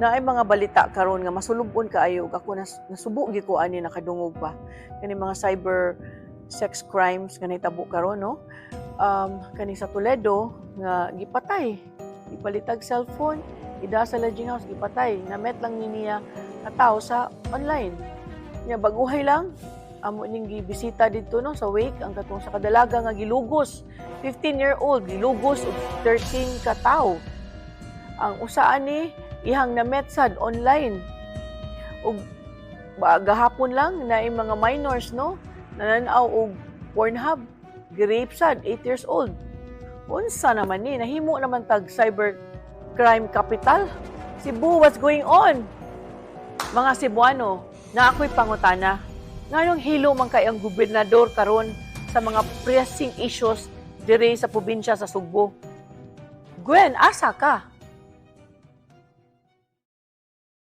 na ay mga balita karon nga masulubon kaayo ako nas, nasubo gi ko ani nakadungog pa. Kani mga cyber sex crimes nga nahitabo karon no? Um kani sa Toledo nga gipatay ipalitag cellphone ida sa lodging house gipatay. Namet lang ni niya nga tao sa online. Nya baguhay lang. Amo ning gibisita didto no? Sa wake ang katong sa kadalaga nga gilugos. 15 year old gilugos og 13 ka tawo ang usaan ni ihang namet sad online. Ug gahapon lang na yung mga minors no nananaw og Pornhub. Girape sad 8 years old. Unsa naman ni nahimo naman tag cyber crime capital. Cebu what's going on? Mga Cebuano na ako'y pangutana. Ngayong hilo man kay ang gobernador karon sa mga pressing issues dire sa probinsya sa Sugbo. Gwen asa ka